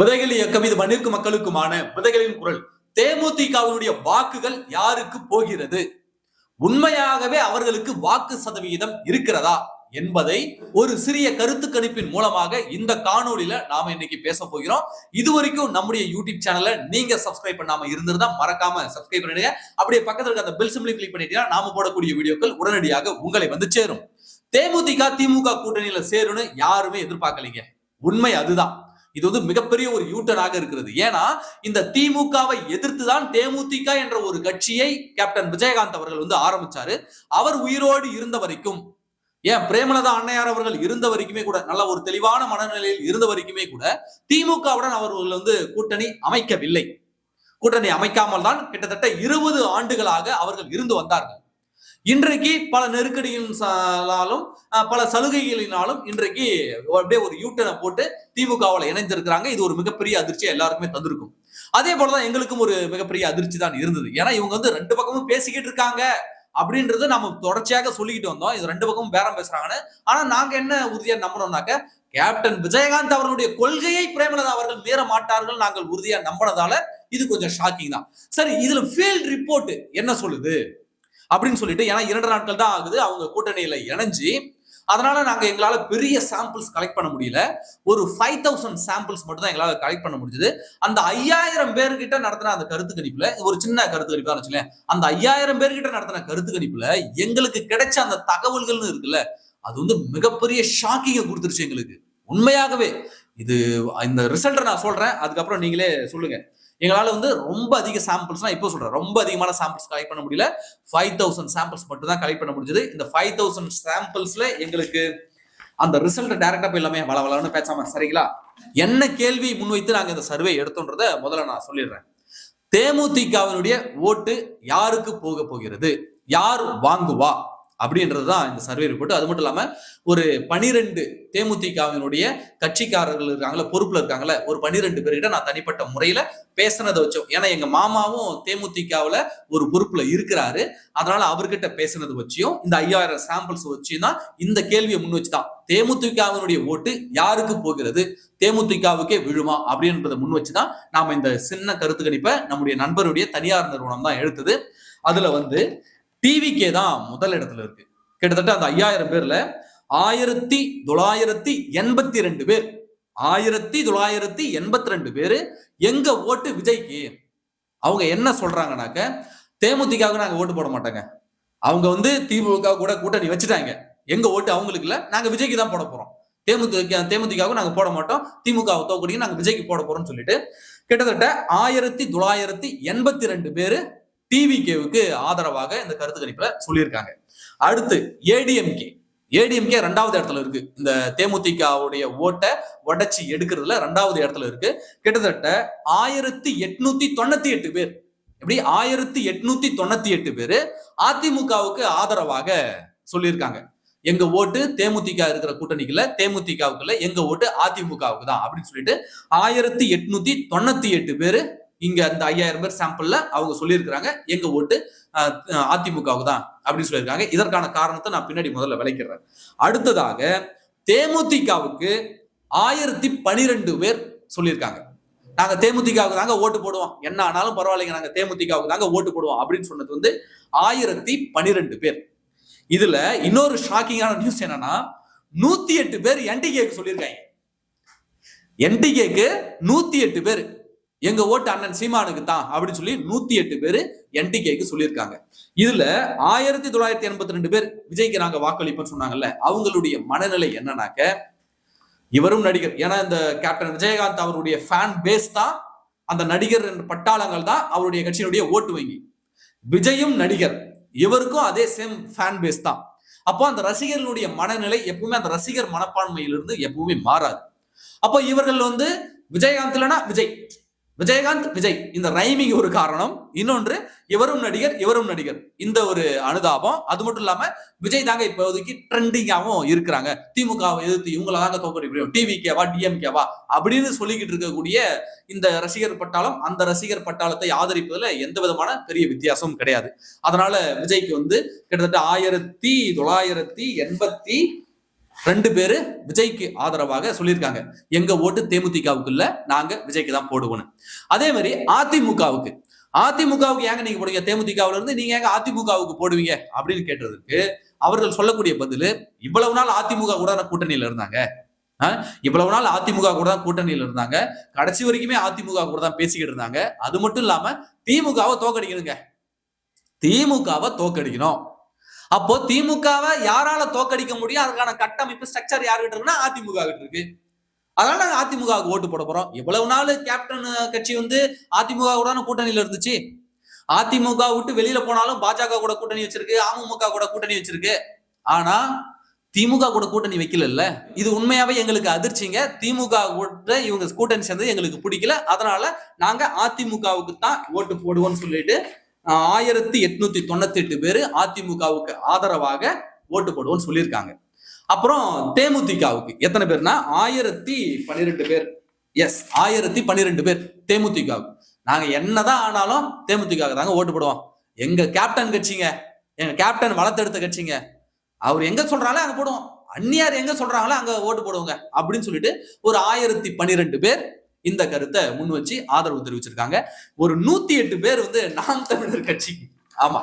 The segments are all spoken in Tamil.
விதைகள் இயக்கம் இது மண்ணிற்கு மக்களுக்குமான விதைகளின் குரல். தேமுதிகவினுடைய வாக்குகள் யாருக்கு போகிறது? உண்மையாகவே அவர்களுக்கு வாக்கு சதவிகிதம் இருக்கிறதா என்பதை ஒரு சிறிய கருத்து கணிப்பின் மூலமாக இந்த காணொலியில நாம இன்னைக்கு பேச போகிறோம். இது வரைக்கும் நம்முடைய யூடியூப் சேனலை நீங்க சப்ஸ்கிரைப் பண்ணாம இருந்திருந்தா மறக்காம சப்ஸ்கிரைப் பண்ணிடுங்க. அப்படியே பக்கத்துல இருக்க அந்த பெல் சிம்லி கிளிக் பண்ணிட்டீங்கன்னா நாம போடக்கூடிய வீடியோக்கள் உடனடியாக உங்களை வந்து சேரும். தேமுதிக திமுக கூட்டணியில சேரும்னு யாருமே எதிர்பார்க்கலீங்க. உண்மை அதுதான். இது வந்து மிகப்பெரிய ஒரு யூட்டராக இருக்கிறது. ஏன்னா இந்த திமுகவை எதிர்த்து தான் தேமுதிக என்ற ஒரு கட்சியை கேப்டன் விஜயகாந்த் அவர்கள் வந்து ஆரம்பிச்சாரு. அவர் உயிரோடு இருந்த வரைக்கும் ஏன் பிரேமலதா அன்னையார் அவர்கள் இருந்த வரைக்குமே கூட நல்ல ஒரு தெளிவான மனநிலையில் இருந்த வரைக்குமே கூட திமுகவுடன் அவர்கள் வந்து கூட்டணி அமைக்கவில்லை. கூட்டணி அமைக்காமல் தான் கிட்டத்தட்ட இருபது ஆண்டுகளாக அவர்கள் இருந்து வந்தார்கள். இன்றைக்கு பல நெருக்கடியினாலும் பல சலுகைகளினாலும் இன்றைக்கு அப்படியே ஒரு யூட்டனை போட்டு திமுகவில் இணைந்திருக்கிறாங்க இது ஒரு மிகப்பெரிய அதிர்ச்சியை எல்லாருக்குமே தந்திருக்கும். அதே போலதான் எங்களுக்கும் ஒரு மிகப்பெரிய அதிர்ச்சி தான் இருந்தது. ஏன்னா இவங்க வந்து ரெண்டு பக்கமும் பேசிக்கிட்டு இருக்காங்க அப்படின்றத நம்ம தொடர்ச்சியாக சொல்லிக்கிட்டு வந்தோம். இது ரெண்டு பக்கமும் பேரம் பேசுறாங்கன்னு. ஆனா நாங்க என்ன உறுதியா நம்பணும்னாக்க கேப்டன் விஜயகாந்த் அவர்களுடைய கொள்கையை பிரேமலதா அவர்கள் மீற மாட்டார்கள் நாங்கள் உறுதியா நம்பினதால இது கொஞ்சம் ஷாக்கிங் தான். சரி இதுல ஃபீல்ட் ரிப்போர்ட் என்ன சொல்லுது? அப்படின்னு சொல்லிட்டு ஏன்னா இரண்டு நாட்கள் தான் ஆகுது அவங்க கூட்டணியில இணைஞ்சு அதனால நாங்க எங்களால பெரிய சாம்பிள்ஸ் கலெக்ட் பண்ண முடியல. ஒரு ஃபைவ் தௌசண்ட் சாம்பிள்ஸ் மட்டும் தான் எங்களால கலெக்ட் பண்ண முடிஞ்சது. அந்த ஐயாயிரம் பேர்கிட்ட நடத்தின அந்த கருத்து கணிப்புல ஒரு சின்ன கருத்து கணிப்பா வச்சுல அந்த ஐயாயிரம் பேர்கிட்ட நடத்தின கருத்து கணிப்புல எங்களுக்கு கிடைச்ச அந்த தகவல்கள்னு இருக்குல்ல அது வந்து மிகப்பெரிய ஷாக்கிங்கை கொடுத்துருச்சு எங்களுக்கு. உண்மையாகவே இது இந்த ரிசல்ட்டை நான் சொல்றேன். அதுக்கப்புறம் நீங்களே சொல்லுங்க. எங்களால் வந்து ரொம்ப அதிக சாம்பிள்ஸ் இப்போ சொல்கிறேன் ரொம்ப அதிகமான சாம்பிள்ஸ் கலெக்ட் பண்ண முடியல. ஃபைவ் தௌசண்ட் சாம்பிள்ஸ் மட்டும் தான் கலெக்ட் பண்ண முடிஞ்சது. இந்த ஃபைவ் தௌசண்ட் சாம்பிள்ஸில் எங்களுக்கு அந்த ரிசல்ட் போய் எல்லாமே வள வளன்னு பேசாம சரிங்களா? என்ன கேள்வி முன்வைத்து நாங்கள் இந்த சர்வே எடுத்தோன்றத முதல்ல நான் சொல்லிடுறேன். தேமுதிகவினுடைய ஓட்டு யாருக்கு போக போகிறது? யார் வாங்குவா? அப்படின்றது தான் இந்த சர்வே ரிப்போர்ட் அது மட்டும் இல்லாமல் ஒரு பனிரெண்டு தேமுதிகவினுடைய கட்சிக்காரர்கள் இருக்காங்கல்ல பொறுப்பில் இருக்காங்கல்ல ஒரு பனிரெண்டு பேர்கிட்ட நான் தனிப்பட்ட முறையில் பேசினதை வச்சோம். ஏன்னா எங்கள் மாமாவும் தேமுதிகாவில் ஒரு பொறுப்பில் இருக்கிறாரு. அதனால அவர்கிட்ட பேசினது வச்சியும் இந்த ஐயாயிரம் சாம்பிள்ஸ் வச்சியும் தான் இந்த கேள்வியை முன் வச்சு தான் தேமுதிகவினுடைய ஓட்டு யாருக்கு போகிறது? தேமுதிகவுக்கே விழுமா? அப்படின்றத முன் வச்சு தான் நாம் இந்த சின்ன கருத்து கணிப்பை நம்முடைய நண்பருடைய தனியார் நிறுவனம் தான் எடுத்தது. அதில் வந்து டிவிகே தான் முதல் இடத்துல இருக்கு. கிட்டத்தட்ட அந்த ஐயாயிரம் பேர்ல ஆயிரத்தி தொள்ளாயிரத்தி எண்பத்தி ரெண்டு பேர். ஆயிரத்தி தொள்ளாயிரத்தி எண்பத்தி ரெண்டு பேரு எங்க ஓட்டு விஜய்க்கு? அவங்க என்ன சொல்றாங்கனாக்க தேமுதிகாவுக்கு நாங்க ஓட்டு போட மாட்டாங்க. அவங்க வந்து திமுக கூட கூட்டணி வச்சுட்டாங்க. எங்க ஓட்டு அவங்களுக்கு இல்ல நாங்க விஜய்க்கு தான் போட போறோம். தேமுதிக தேமுதிகாவுக்கு நாங்க போட மாட்டோம். திமுகவை தோக்கடிங்க நாங்க விஜய்க்கு போட போறோம்னு சொல்லிட்டு கிட்டத்தட்ட ஆயிரத்தி தொள்ளாயிரத்தி எண்பத்தி ரெண்டு பேரு டிவிகேவுக்கு ஆதரவாக இந்த கருத்து கணிப்புல சொல்லியிருக்காங்க. அடுத்து ஏடிஎம்கே ஏடிஎம்கே ரெண்டாவது இடத்துல இருக்கு. இந்த தேமுதிகவுடைய ஓட்டை உடச்சி எடுக்கிறதுல ரெண்டாவது இடத்துல இருக்கு. கிட்டத்தட்ட ஆயிரத்தி எட்நூத்தி தொண்ணூத்தி எட்டு பேர். எப்படி? ஆயிரத்தி எட்நூத்தி தொண்ணூத்தி எட்டு பேரு அதிமுகவுக்கு ஆதரவாக சொல்லியிருக்காங்க. எங்க ஓட்டு தேமுதிக இருக்கிற கூட்டணிக்குள்ள தேமுதிகவுக்குள்ள எங்க ஓட்டு அதிமுகவுக்கு தான் அப்படின்னு சொல்லிட்டு ஆயிரத்தி எட்நூத்தி தொண்ணூத்தி எட்டு பேரு இங்க அந்த ஐயாயிரம் பேர் சாம்பிள்ல அவங்க சொல்லியிருக்கிறாங்க எங்க ஓட்டு அதிமுகவுக்கு தான் அப்படின்னு சொல்லியிருக்காங்க. இதற்கான காரணத்தை நான் பின்னாடி முதல்ல விளைக்கிறேன் அடுத்ததாக தேமுதிகவுக்கு ஆயிரத்தி பனிரெண்டு பேர் சொல்லியிருக்காங்க. நாங்க தேமுதிகவுக்கு தாங்க ஓட்டு போடுவோம். என்ன ஆனாலும் பரவாயில்லைங்க நாங்க தேமுதிகவுக்கு தாங்க ஓட்டு போடுவோம் அப்படின்னு சொன்னது வந்து ஆயிரத்தி பனிரெண்டு பேர். இதுல இன்னொரு ஷாக்கிங்கான நியூஸ் என்னன்னா நூத்தி எட்டு பேர் என்டிகேக்கு சொல்லியிருக்காங்க. என்டிகேக்கு நூத்தி எட்டு பேர் எங்க ஓட்டு அண்ணன் சீமானுக்கு தான் அப்படின்னு சொல்லி நூத்தி எட்டு பேர் என்டிகேக்கு சொல்லியிருக்காங்க. இதுல ஆயிரத்தி தொள்ளாயிரத்தி எண்பத்தி ரெண்டு பேர் விஜய்க்கு நாங்க வாக்களிப்போம்னு சொன்னாங்கல்ல அவங்களுடைய மனநிலை என்னன்னாக்க இவரும் நடிகர் ஏன்னா இந்த கேப்டன் விஜயகாந்த் அவருடைய ஃபேன் பேஸ் தான் அந்த நடிகர் பட்டாளங்கள் தான் அவருடைய கட்சியினுடைய ஓட்டு வங்கி. விஜயும் நடிகர் இவருக்கும் அதே சேம் ஃபேன் பேஸ் தான். அப்போ அந்த ரசிகர்களுடைய மனநிலை எப்பவுமே அந்த ரசிகர் மனப்பான்மையிலிருந்து எப்பவுமே மாறாது. அப்போ இவர்கள் வந்து விஜயகாந்த் இல்லைன்னா விஜய் விஜயகாந்த் விஜய். இந்த ரைமிங் ஒரு காரணம். இன்னொன்று இவரும் நடிகர் இவரும் நடிகர். இந்த ஒரு அனுதாபம். அது மட்டும் இல்லாம விஜய் தாங்க இப்போதைக்கு ட்ரெண்டிங்காகவும் இருக்கிறாங்க. திமுகவை எதிர்த்து இவங்கள தாங்க தோக்கடிப்போம் டிவிகேவா டிஎம்கேவா அப்படின்னு சொல்லிக்கிட்டு இருக்கக்கூடிய இந்த ரசிகர் பட்டாளம் அந்த ரசிகர் பட்டாளத்தை ஆதரிப்பதுல எந்த விதமான பெரிய வித்தியாசமும் கிடையாது. அதனால விஜய்க்கு வந்து கிட்டத்தட்ட ஆயிரத்தி தொள்ளாயிரத்தி எண்பத்தி ரெண்டு பேரு விஜய்க்கு ஆதரவாக சொல்லியிருக்காங்க. எங்க ஓட்டு தேமுதிகவுக்கு இல்ல நாங்க விஜய்க்கு தான் போடுவோம்னு. அதே மாதிரி அதிமுகவுக்கு. அதிமுகவுக்கு ஏங்க நீங்க போடுவீங்க? தேமுதிகவுல இருந்து நீங்க ஏங்க அதிமுகவுக்கு போடுவீங்க? அப்படின்னு கேட்டதுக்கு அவர்கள் சொல்லக்கூடிய பதில் இவ்வளவு நாள் அதிமுக கூட கூட்டணியில இருந்தாங்க. ஆ, இவ்வளவு நாள் அதிமுக கூட தான் கூட்டணியில இருந்தாங்க. கடைசி வரைக்குமே அதிமுக கூட தான் பேசிக்கிட்டு இருந்தாங்க. அது மட்டும் இல்லாம திமுகவை தோக்கடிக்கணுங்க. திமுகவை தோக்கடிக்கணும். அப்போ திமுகவை யாரால தோக்கடிக்க முடியும்? அதுக்கான கட்டமைப்பு ஸ்ட்ரக்சர் யார்கிட்ட இருக்குன்னா அதிமுக கிட்ட இருக்கு. அதனால நாங்க அதிமுகவுக்கு ஓட்டு போட போறோம். எவ்வளவு நாள் கேப்டன் கட்சி வந்து அதிமுக கூட கூட்டணியில இருந்துச்சு. அதிமுக விட்டு வெளியில போனாலும் பாஜக கூட கூட்டணி வச்சிருக்கு அமமுக கூட கூட்டணி வச்சிருக்கு. ஆனா திமுக கூட கூட்டணி வைக்கல இது உண்மையாவே எங்களுக்கு அதிர்ச்சிங்க. திமுக கூட இவங்க கூட்டணி சேர்ந்தது எங்களுக்கு பிடிக்கல. அதனால நாங்க அதிமுகவுக்கு தான் ஓட்டு போடுவோம்னு சொல்லிட்டு ஆயிரத்தி எட்நூத்தி தொண்ணூத்தி எட்டு பேர் அதிமுகவுக்கு ஆதரவாக ஓட்டு போடுவோம்னு சொல்லியிருக்காங்க. அப்புறம் தேமுதிகவுக்கு எத்தனை பேர்னா ஆயிரத்தி பன்னிரெண்டு பேர். எஸ் ஆயிரத்தி பன்னிரெண்டு பேர் தேமுதிகவுக்கு. நாங்க என்னதான் ஆனாலும் தேமுதிக தாங்க ஓட்டு போடுவோம். எங்க கேப்டன் கட்சிங்க எங்க கேப்டன் வளர்த்தெடுத்த கட்சிங்க அவர் எங்க சொல்றாங்களோ அங்க போடுவோம். அந்நியார் எங்க சொல்றாங்களோ அங்க ஓட்டு போடுவோங்க. அப்படின்னு சொல்லிட்டு ஒரு ஆயிரத்தி பன்னிரெண்டு பேர் இந்த கருத்தை முன் வச்சு ஆதரவு தெரிவிச்சிருக்காங்க. ஒரு நூத்தி எட்டு பேர் வந்து நாம் தமிழர் கட்சிக்கு ஆமா.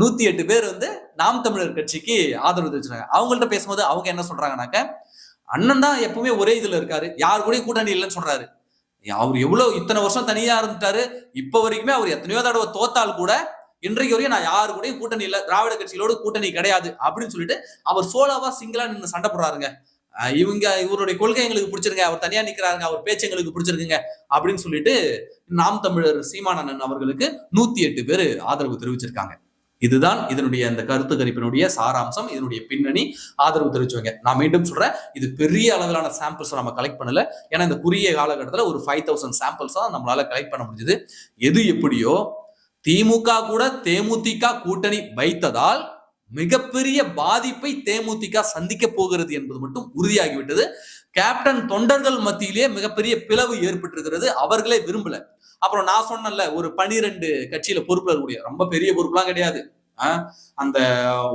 நூத்தி எட்டு பேர் வந்து நாம் தமிழர் கட்சிக்கு ஆதரவு தெரிவிச்சிருக்காங்க. அவங்கள்ட்ட பேசும்போது அவங்க என்ன சொல்றாங்கனாக்க அண்ணன் தான் எப்பவுமே ஒரே இதுல இருக்காரு. யார் கூடயும் கூட்டணி இல்லைன்னு சொல்றாரு. அவர் எவ்வளவு இத்தனை வருஷம் தனியா இருந்துட்டாரு. இப்ப வரைக்குமே அவர் எத்தனையோ தடவை தோத்தால் கூட இன்றைக்கு வரையும் நான் யாரு கூடயும் கூட்டணி இல்லை திராவிட கட்சிகளோட கூட்டணி கிடையாது அப்படின்னு சொல்லிட்டு அவர் சோலோவா சிங்கிளா நின்று சண்டை போடுறாருங்க. இவங்க இவருடைய கொள்கை எங்களுக்கு பிடிச்சிருங்க அவர் தனியா நிக்கிறாருங்க அவர் பேச்சு எங்களுக்கு பிடிச்சிருக்குங்க அப்படின்னு சொல்லிட்டு நாம் தமிழர் சீமானந்தன் அவர்களுக்கு நூத்தி எட்டு பேர் ஆதரவு தெரிவிச்சிருக்காங்க. இதுதான் இதனுடைய அந்த கருத்து கணிப்பினுடைய சாராம்சம் இதனுடைய பின்னணி. ஆதரவு தெரிவிச்சவங்க. நான் மீண்டும் சொல்றேன் இது பெரிய அளவிலான சாம்பிள்ஸ் நம்ம கலெக்ட் பண்ணல. ஏன்னா இந்த குறுகிய காலகட்டத்தில் ஒரு ஃபைவ் தௌசண்ட் சாம்பிள்ஸ் தான் நம்மளால கலெக்ட் பண்ண முடிஞ்சது. எது எப்படியோ திமுக கூட தேமுதிக கூட்டணி வைத்ததால் மிகப்பெரிய பாதிப்பை தேமுதிக சந்திக்க போகிறது என்பது மட்டும் உறுதியாகிவிட்டது. கேப்டன் தொண்டர்கள் மத்தியிலேயே மிகப்பெரிய பிளவு ஏற்பட்டிருக்கிறது. அவர்களே விரும்பல. அப்புறம் நான் சொன்னேன்ல ஒரு பனிரெண்டு கட்சியில பொறுப்புல இருக்கக்கூடிய ரொம்ப பெரிய பொறுப்புலாம் கிடையாது. அந்த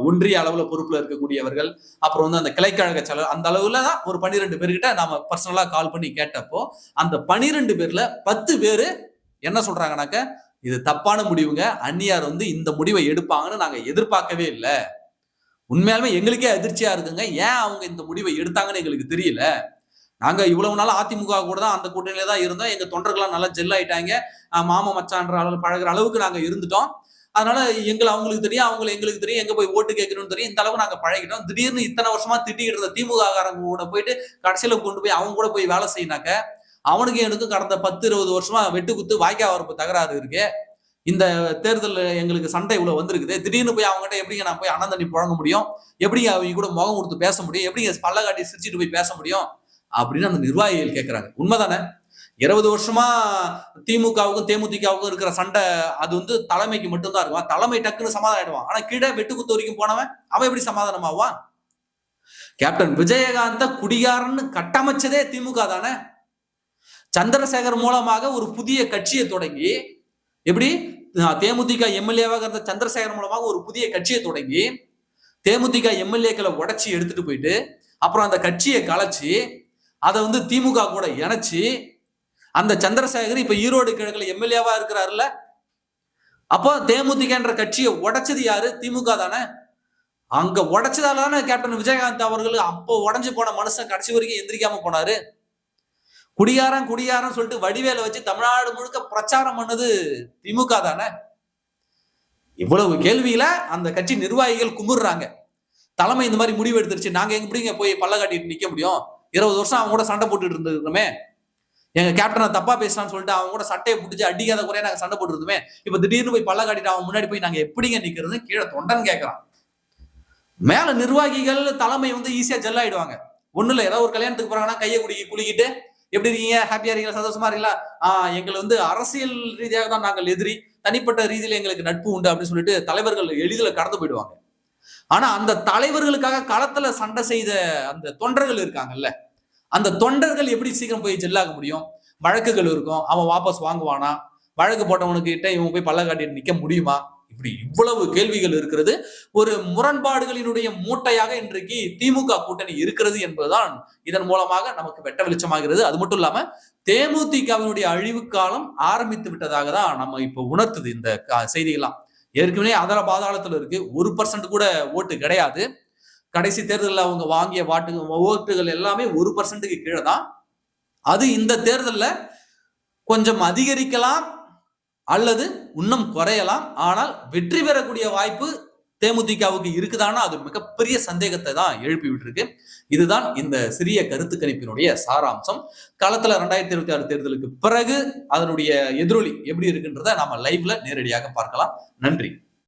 ஒன்றிய அளவுல பொறுப்புல இருக்கக்கூடியவர்கள் அப்புறம் வந்து அந்த கிளைக்கழக செலவு அந்த அளவுல தான் ஒரு பன்னிரெண்டு பேர்கிட்ட நாம பர்சனலா கால் பண்ணி கேட்டப்போ அந்த பனிரெண்டு பேர்ல பத்து பேரு என்ன சொல்றாங்கனாக்க இது தப்பான முடிவுங்க. அந்நியார் வந்து இந்த முடிவை எடுப்பாங்கன்னு நாங்க எதிர்பார்க்கவே இல்லை. உண்மையாலுமே எங்களுக்கே அதிர்ச்சியா இருக்குங்க. ஏன் அவங்க இந்த முடிவை எடுத்தாங்கன்னு எங்களுக்கு தெரியல. நாங்க இவ்வளவு நாள் அதிமுக கூட தான் அந்த கூட்டணியில தான் இருந்தோம். எங்க தொண்டர்கள்லாம் நல்லா ஜெல் ஆயிட்டாங்க. மாமா மச்சான்ற அளவு பழகுற அளவுக்கு நாங்க இருந்துட்டோம். அதனால எங்களை அவங்களுக்கு தெரியும் அவங்களை எங்களுக்கு தெரியும் எங்க போய் ஓட்டு கேட்கணும்னு தெரியும். இந்த அளவு நாங்க பழகிட்டோம். திடீர்னு இத்தனை வருஷமா திட்டிக்கிட்டு இருந்த திமுக காரங்க கூட போயிட்டு கடைசியில கொண்டு போய் அவங்க கூட போய் வேலை செய்யினாக்க அவனுக்கு எனக்கும் கடந்த பத்து இருபது வருஷமா வெட்டு குத்து வாய்க்கா வரப்பு தகராறு இருக்கு. இந்த தேர்தல் எங்களுக்கு சண்டை இவ்வளவு வந்திருக்குது. திடீர்னு போய் அவங்ககிட்ட எப்படிங்க நான் போய் அண்ணன் தண்ணி புழங்க முடியும்? எப்படிங்க அவங்க கூட முகம் கொடுத்து பேச முடியும்? எப்படிங்க பல்ல காட்டி சிரிச்சிட்டு போய் பேச முடியும்? அப்படின்னு அந்த நிர்வாகிகள் கேட்கிறாங்க உண்மைதானே? இருபது வருஷமா திமுகவுக்கும் தேமுதிகவுக்கும் இருக்கிற சண்டை அது வந்து தலைமைக்கு மட்டும்தான் இருக்கும். தலைமை டக்குன்னு சமாதானம் ஆயிடுவான். ஆனா கீழே வெட்டு குத்து வரைக்கும் போனவன் அவன் எப்படி சமாதானமாவான்? கேப்டன் விஜயகாந்த குடிகாரன்னு கட்டமைச்சதே திமுக தானே? சந்திரசேகர் மூலமாக ஒரு புதிய கட்சியை தொடங்கி எப்படி? தேமுதிக எம்எல்ஏவாக இருந்த சந்திரசேகர் மூலமாக ஒரு புதிய கட்சியை தொடங்கி தேமுதிக எம்எல்ஏக்களை உடைச்சி எடுத்துட்டு போயிட்டு அப்புறம் அந்த கட்சியை கலைச்சி அதை வந்து திமுக கூட இணைச்சி அந்த சந்திரசேகர் இப்ப ஈரோடு கிழக்குல எம்எல்ஏவா இருக்கிறாருல்ல? அப்போ தேமுதிகன்ற கட்சியை உடைச்சது யாரு? திமுக தானே. அங்க உடைச்சதால தானே கேப்டன் விஜயகாந்த் அவர்கள் அப்போ உடஞ்சு போன மனுஷன் கடைசி வரைக்கும் எந்திரிக்காம போனாரு. குடியாரம் குடியாரம் சொல்லிட்டு வடிவேல வச்சு தமிழ்நாடு முழுக்க பிரச்சாரம் பண்ணது திமுக தானே? இவ்வளவு கேள்வியில அந்த கட்சி நிர்வாகிகள் குமுறுறாங்க. தலைமை இந்த மாதிரி முடிவு எடுத்துருச்சு. நாங்க எங்க எப்படிங்க போய் பல்ல காட்டிட்டு நிக்க முடியும்? இருபது வருஷம் அவங்க கூட சண்டை போட்டுட்டு இருந்திருக்கோமே எங்க கேப்டனை தப்பா பேசினான்னு சொல்லிட்டு அவங்க கூட சட்டையை பிடிச்சி அடிக்காத குறைய நாங்க சண்டை போட்டு இருந்தோமே இப்ப திடீர்னு போய் பல்ல காட்டிட்டு அவன் முன்னாடி போய் நாங்க எப்படிங்க நிக்கிறது? கீழே தொண்டன் கேட்கறான் மேல நிர்வாகிகள் தலைமை வந்து ஈஸியா ஜெல்லாயிடுவாங்க ஒண்ணு இல்ல ஏதாவது ஒரு கல்யாணத்துக்கு போறாங்கன்னா கையை குடிக்கி குளிக்கிட்டு எப்படி இருக்கீங்க? ஹாப்பியா இருக்கீங்களா? சந்தோஷமா இருக்கீங்களா? ஆஹ் எங்களை வந்து அரசியல் ரீதியாக தான் நாங்கள் எதிரி தனிப்பட்ட ரீதியில எங்களுக்கு நட்பு உண்டு அப்படின்னு சொல்லிட்டு தலைவர்கள் எளிதில் கடந்து போயிடுவாங்க. ஆனா அந்த தலைவர்களுக்காக களத்துல சண்டை செய்த அந்த தொண்டர்கள் இருக்காங்கல்ல அந்த தொண்டர்கள் எப்படி சீக்கிரம் போய் ஜெல்லாக முடியும்? வழக்குகள் இருக்கும். அவன் வாபஸ் வாங்குவானா? வழக்கு போட்டவனுக்கு கிட்ட இவன் போய் பள்ள காட்டிட்டு நிக்க முடியுமா? இப்படி இவ்வளவு கேள்விகள் இருக்கிறது. ஒரு முரண்பாடுகளினுடைய மூட்டையாக இன்றைக்கு திமுக கூட்டணி இருக்கிறது என்பதுதான் இதன் மூலமாக நமக்கு வெட்ட வெளிச்சமாகிறது. அது மட்டும் இல்லாம தேமுதிகவினுடைய அழிவு காலம் ஆரம்பித்து விட்டதாக தான் நம்ம இப்ப உணர்த்துது இந்த கா- செய்திகள்லாம். ஏற்கனவே அதர பாதாளத்துல இருக்கு. ஒரு பர்சன்ட் கூட ஓட்டு கிடையாது. கடைசி தேர்தலில் அவங்க வாங்கிய வாட்டு ஓட்டுகள் எல்லாமே ஒரு பர்சன்ட்டுக்கு கீழே தான். அது இந்த தேர்தலில் கொஞ்சம் அதிகரிக்கலாம் அல்லது இன்னும் குறையலாம். ஆனால் வெற்றி பெறக்கூடிய வாய்ப்பு தேமுதிகவுக்கு இருக்குதானா? அது மிகப்பெரிய சந்தேகத்தை தான் எழுப்பி விட்டுருக்கு. இதுதான் இந்த சிறிய கருத்து கணிப்பினுடைய சாராம்சம். களத்துல ரெண்டாயிரத்தி இருபத்தி ஆறு தேர்தலுக்கு பிறகு அதனுடைய எதிரொலி எப்படி இருக்குன்றத நாம லைவ்ல நேரடியாக பார்க்கலாம். நன்றி.